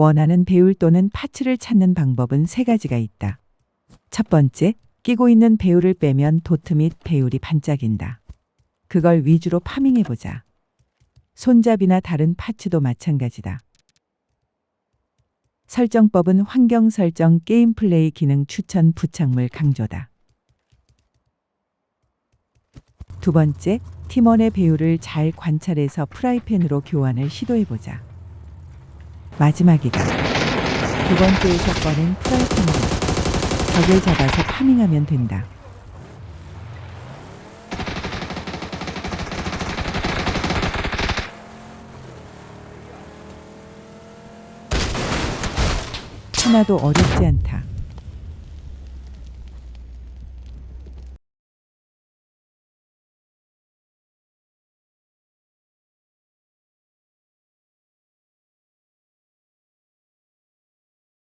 원하는 배율 또는 파츠를 찾는 방법은 세 가지가 있다. 첫 번째, 끼고 있는 배율을 빼면 도트 및 배율이 반짝인다. 그걸 위주로 파밍해보자. 손잡이나 다른 파츠도 마찬가지다. 설정법은 환경 설정 게임 플레이 기능 추천 부착물 강조다. 두 번째, 팀원의 배율을 잘 관찰해서 프라이팬으로 교환을 시도해보자. 마지막이다. 두 번째에서 꺼낸 프라이팬으로 적을 잡아서 파밍하면 된다. 하나도 어렵지 않다.